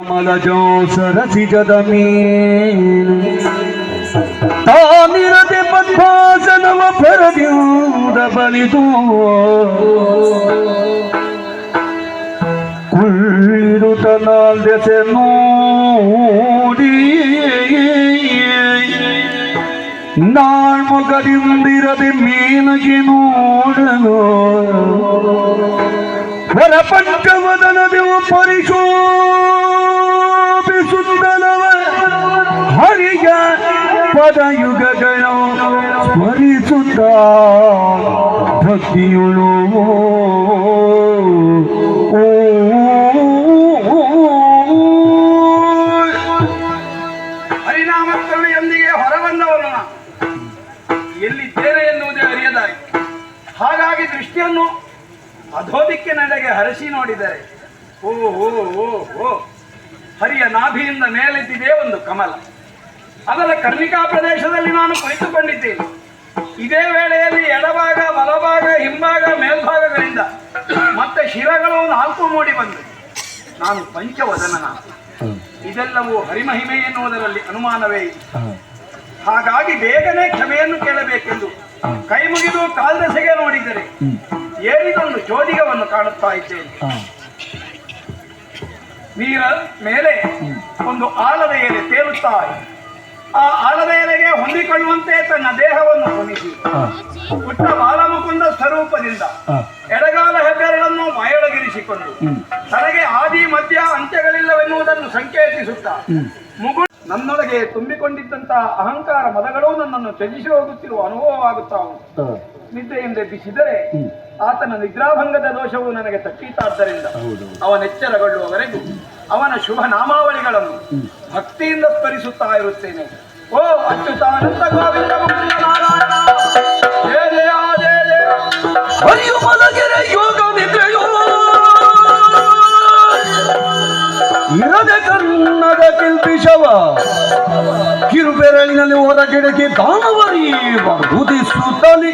ಮಲಜೋ ಸರಸಿಜದ ಮೀನು ತಾನಿರದೆ ಪದ್ಮಾಸನವ ಪರದಿಂದ ಬಲಿದು ಕುಳ್ಳಿರುತನಾಲ್ದೆಸೆ ನೋಡಿ ನಾಳ್ಮೊಗದಿಂದಿರದೆ ಮೀನಗೆ ನೋಡಲು ಹೊರಪಂಚವದನದೆವು ಪರಿಶೋಭಿಸುತ್ತಲವ ಹರಿಯ ಪದಯುಗಗಳು ಸ್ಮರಿಸುತ್ತ ಭಕ್ತಿಯುಳು ಓ ಪ್ರದೇಶದಲ್ಲಿ ನಾನು ಕುಳಿತುಕೊಂಡಿದ್ದೇನೆ. ಇದೇ ವೇಳೆಯಲ್ಲಿ ಎಡಭಾಗ ಬಲಭಾಗ ಹಿಂಭಾಗ ಮೇಲ್ಭಾಗಗಳಿಂದ ಮತ್ತೆ ಶಿರಗಳು ನಾಲ್ಕು ಮೂಡಿ ಬಂದು ನಾನು ಪಂಚವದನ ಇದೆಲ್ಲವೂ ಹರಿಮಹಿಮೆ ಎನ್ನುವುದರಲ್ಲಿ ಅನುಮಾನವೇ ಇತ್ತು ಹಾಗಾಗಿ ಬೇಗನೆ ಕ್ಷಮೆಯನ್ನು ಕೇಳಬೇಕೆಂದು ಕೈ ಮುಗಿದು ಕಾಲ್ದಸೆಗೆ ನೋಡಿದರೆ ಏರಿದೊಂದು ಜೋದಿಗವನ್ನು ಕಾಣುತ್ತಾ ಇದ್ದೇನೆ. ನೀರ ಮೇಲೆ ಒಂದು ಆಲದ ಎಲೆ ತೇಲುತ್ತಾ ಇದೆ. ಆ ಆಲದ ಎಲೆಗೆ ಹೊಂದಿಕೊಳ್ಳುವಂತೆ ತನ್ನ ದೇಹವನ್ನು ಹೊಂದಿಸಿ. ಪುಟ್ಟ ಬಾಲಮುಕುಂದ ಸ್ವರೂಪದಿಂದ ಎಡಗಾಲ ಹೆಬ್ಬೆರಳನ್ನು ಮಾಯೊಳಗಿರಿಸಿಕೊಂಡು ತನಗೆ ಆದಿ ಮಧ್ಯ ಅಂತ್ಯಗಳಿಲ್ಲವೆನ್ನುವುದನ್ನು ಸಂಕೇತಿಸುತ್ತ. ಮುಗು ನನ್ನೊಳಗೆ ತುಂಬಿಕೊಂಡಿದ್ದಂತಹ ಅಹಂಕಾರ ಮದಗಳು ನನ್ನನ್ನು ತ್ಯಜಿಸಿ ಹೋಗುತ್ತಿರುವ ಅನುಭವವಾಗುತ್ತಾ ಉಂಟು. ನಿದ್ದೆಯಿಂದ ಎಬ್ಬಿಸಿದರೆ ಆತನ ನಿದ್ರಾಭಂಗದ ದೋಷವು ನನಗೆ ತಟ್ಟೀತಾದ್ದರಿಂದ ಅವನೆಚ್ಚರಗೊಳ್ಳುವವರೆಗೂ ಅವನ ಶುಭ ನಾಮಾವಳಿಗಳನ್ನು ಭಕ್ತಿಯಿಂದ ಸ್ಮರಿಸುತ್ತಾ ಇರುತ್ತೇನೆ. ಓ ಅಚ್ಯುತಾನಂದ ಗೋವಿಂದ ಯೋಗ ನಿದ್ರೆಯೋ. ಇರದೆ ಕನ್ನಡ ಕಿಲ್ಪಿಷವ ಕಿರುಬೆರಳಿನಲ್ಲಿ ಹೊರಗಿಡಕ್ಕೆ ದಾನವರಿ ಉದಿಸುತ್ತಲಿ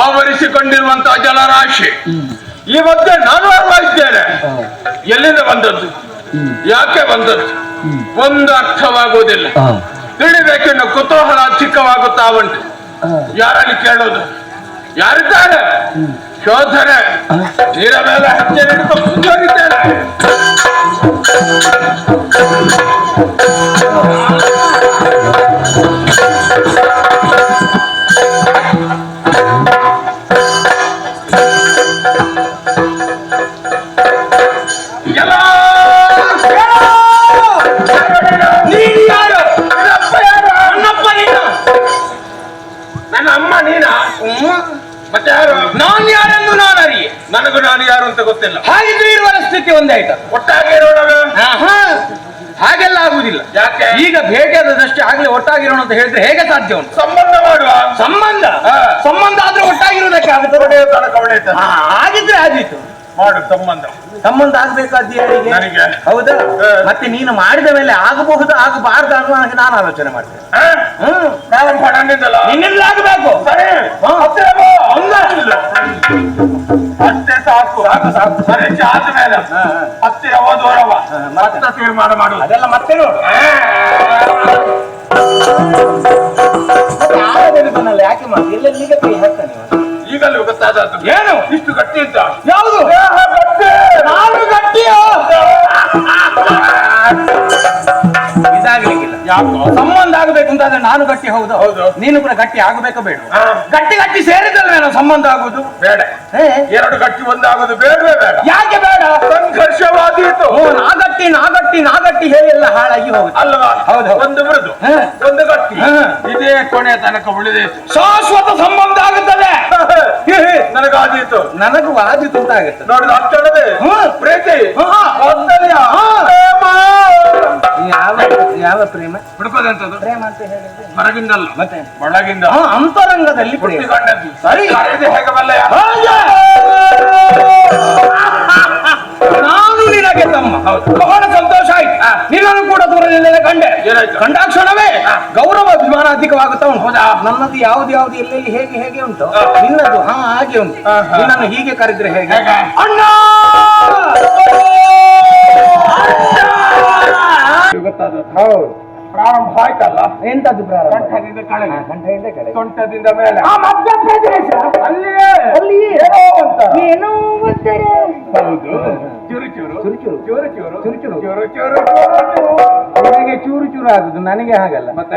ಆವರಿಸಿಕೊಂಡಿರುವಂತಹ ಜಲರಾಶಿ ಈ ಮಧ್ಯೆ ನಾನು ಅರ್ವ ಇದ್ದೇನೆ? ಎಲ್ಲಿಂದ ಬಂದದ್ದು? ಯಾಕೆ ಬಂದದ್ದು? ಒಂದು ಅರ್ಥವಾಗುವುದಿಲ್ಲ. ತಿಳಿಬೇಕೆನ್ನು ಕುತೂಹಲ ಚಿಕ್ಕವಾಗುತ್ತಾ ಉಂಟು. ಯಾರಲ್ಲಿ ಕೇಳೋದು? ಯಾರಿದ್ದಾರೆ? ಶೋಧನೆ. ನೀರ ಮೇಲೆ ನನಗೂ ನಾನು ಯಾರು ಅಂತ ಗೊತ್ತಿಲ್ಲ. ಹಾಗಿದ್ರೆ ಇರುವ ಸ್ಥಿತಿ ಒಂದೇ ಆಯ್ತಾ ಆಗುದಿಲ್ಲ ಯಾಕೆ? ಈಗ ಭೇಟಿಯಾದದಷ್ಟೇ ಆಗ್ಲಿ ಒಟ್ಟಾಗಿರೋಣ ಅಂತ ಹೇಳಿದ್ರೆ ಹೇಗೆ ಸಾಧ್ಯ ಉಂಟು? ಸಂಬಂಧ ಮಾಡುವ? ಸಂಬಂಧ. ಸಂಬಂಧ ಆದ್ರೆ ಒಟ್ಟಾಗಿರೋದಕ್ಕೆ ಆಗುತ್ತೆ? ಆಗಿದ್ರೆ ಆದೀತು. ಮಾಡು ಸಂಬಂಧ. ಸಂಬಂಧ ಆಗ್ಬೇಕಾದ ಯಾರಿಗೆ ನನಗೆ. ಹೌದಾ? ಮತ್ತೆ ನೀನು ಮಾಡಿದ ಮೇಲೆ ಆಗಬಹುದು ಆಗಬಾರ್ದು ಅನ್ನೋ ನನಗೆ ನಾನು ಆಲೋಚನೆ ಮಾಡ್ತೇನೆ. ಆ? ನಾನು ಪಡನಿದ್ದಲ್ಲ ನಿನ್ನಿಂದ ಆಗಬೇಕು. ಸರಿ. ಅಷ್ಟೇ ಸಾಕು. ಸಾಕು. ಸಾಕು ಆದ್ಮೇಲೆ ಹಾ. ಹತ್ತಿರ ಹೋದವರವ. ಮತ್ತೆ? ತೀರ್ಮಾನ ಅದೆಲ್ಲ ಮತ್ತೆ ನೋಡು. ಬಂದಲ್ಲ ಯಾಕೆ ಮಾಡಿ ಎಲ್ಲ ಈಗ ಕೈ ಹಾಕ್ತಾನೆ ಇವ. ಈಗಲೂ ಗೊತ್ತಾದ ಏನು? ಇಷ್ಟು ಗಟ್ಟಿ ಇದ್ದ ಯಾವುದು? ಗಟ್ಟಿ. ನಾನು ಗಟ್ಟಿಯೋ? ಸಂಬಂಧ ಆಗಬೇಕು ಅಂತ ನಾನು ಗಟ್ಟಿ ಹೌದು. ಹೌದು. ನೀನು ಕೂಡ ಗಟ್ಟಿ ಆಗಬೇಕು ಬೇಡ. ಗಟ್ಟಿ ಗಟ್ಟಿ ಸೇರಿದಲ್ವೇನೋ ಸಂಬಂಧ ಆಗುದು? ಬೇಡ. ಎರಡು ಗಟ್ಟಿ ಒಂದಾಗುದು ಬೇಡವೇ ಬೇಡ. ಯಾಕೆ ಬೇಡ? ಸಂಘರ್ಷವಾದೀತು. ನಾಗಟ್ಟಿ ನಾ ಗಟ್ಟಿ ನಾ ಗಟ್ಟಿ ನಾ ಗಟ್ಟಿ ಹೇಳಿ ಎಲ್ಲ ಹಾಳಾಗಿ ಹೋಗುದು ಅಲ್ವಾ? ಹೌದು. ಒಂದು ಮೃದು ಒಂದು ಗಟ್ಟಿ. ಇದೇ ಕೊನೆ ತನಕ ಉಳಿದೇ. ಶಾಶ್ವತ ಸಂಬಂಧ ಆಗುತ್ತದೆ. ನನಗಾದೀತು. ನನಗೂ ಆದಿತು ಅಂತ ಆಗುತ್ತೆ. ನೋಡಿದ ಅಷ್ಟೇ. ಪ್ರೀತಿ. ಹಾ. ಯಾವ ಯಾವ ಪ್ರೇಮ? ಹುಡುಕೋದಂತದ್ದು ಪ್ರೇಮ ಅಂತ ಹೇಳಿದ್ರೆ ಹೊರಗಿಂದಲ್ಲ. ಮತ್ತೆ? ಒಳಗಿಂದ. ಹಾ, ಅಂತರಂಗದಲ್ಲಿ ಪ್ರೇಮ. ಹುಟ್ಟಿಕೊಂಡದ್ದು ಸರಿ. ಕರೆದು ಹೇಗೆ ಬಲ್ಲೆಯ ಹಾಗೆ. ನಾನು ನಿನಗೆ ತಮ್ಮ. ಬಹಳ ಸಂತೋಷ ಆಯ್ತು. ನಿನ್ನನ್ನು ಕೂಡ ದೂರದಿಂದ ಕಂಡೆ. ಏನಾಯ್ತು? ಕಂಡಾಕ್ಷಣವೇ ಗೌರವ ಅಭಿಮಾನ ಅಧಿಕವಾಗುತ್ತಾ ಉಂಟು. ಹೌದಾ? ನನ್ನದು ಯಾವ್ದು ಯಾವ್ದು ಎಲ್ಲೆಲ್ಲಿ ಹೇಗೆ ಹೇಗೆ ಉಂಟು? ನಿನ್ನದು ಹಾ ಹಾಗೆ ಉಂಟು. ಹಾ, ಹಾ. ನಿನ್ನನ್ನು ಹೀಗೆ ಕರೆದ್ರೆ ಹೇಗೆ? ಹೇಗೆ? ಅಣ್ಣ! ಹೌದು. ಪ್ರಾರಂಭ ಆಯ್ತಲ್ಲ? ಎಂತದ್ದು ಪ್ರಾರಂಭ? ಕಂಠದಿಂದ ಕೆಳಗೆ. ಕಂಠದಿಂದ ಕೆಳಗೆ. ಸೊಂಟದಿಂದ ಮೇಲೆ. ಆ ಅಲ್ಲಿಯೇ. ಅಲ್ಲಿಯೇ. ಏನೋ ಅಂತ. ಏನೋ. ಹೌದು. ಚೂರು ಚೂರು ಚುರು. ಚೂರು. ಚುರು ಚುರು ಚೂರು ಚೂರು. ಚೂರು ಚೂರು ಚೂರು ಚೂರು. ಚೂರು ಚೂರು ಆಗುದು ನನಗೆ ಹಾಗಲ್ಲ ಮತ್ತೆ.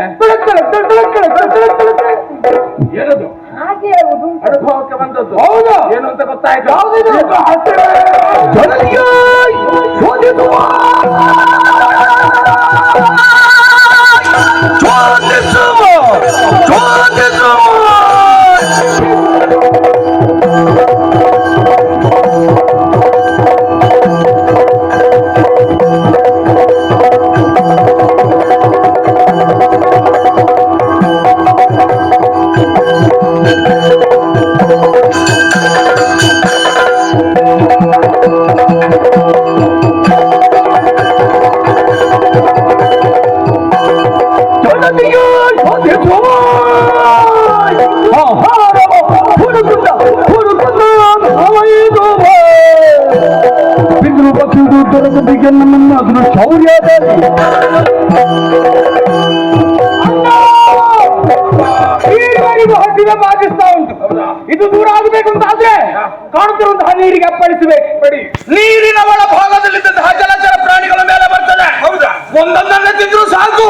ಏನದು? ಹಾಗೆ ಆಗುದು. ಅನುಭವಕ್ಕೆ ಬಂದದ್ದು. ಹೌದು. ಏನು ಅಂತ ಗೊತ್ತಾಯ್ತು? ಈವರೆಗೂ ಹಸಿರ ಉಂಟು ಇದು ದೂರ ಆಗಬೇಕು ಅಂತ ಆದ್ರೆ ಕಾಣುತ್ತಿರುವಂತಹ ನೀರಿಗೆ ಅಪ್ಪಳಿಸಬೇಕು. ನೀರಿನ ಒಳ ಭಾಗದಲ್ಲಿದ್ದಂತಹ ಜಲಚರ ಪ್ರಾಣಿಗಳ ಮೇಲೆ ಬರ್ತದೆ. ಹೌದಾ? ಒಂದೊಂದನ್ನ ತಿಂದ್ರು ಸಾಕು.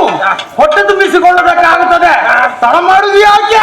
ಹೊಟ್ಟೆ ತುಂಬಿಸಿಕೊಳ್ಳಬೇಕಾಗುತ್ತದೆ. ತಡ ಮಾಡುದು ಯಾಕೆ?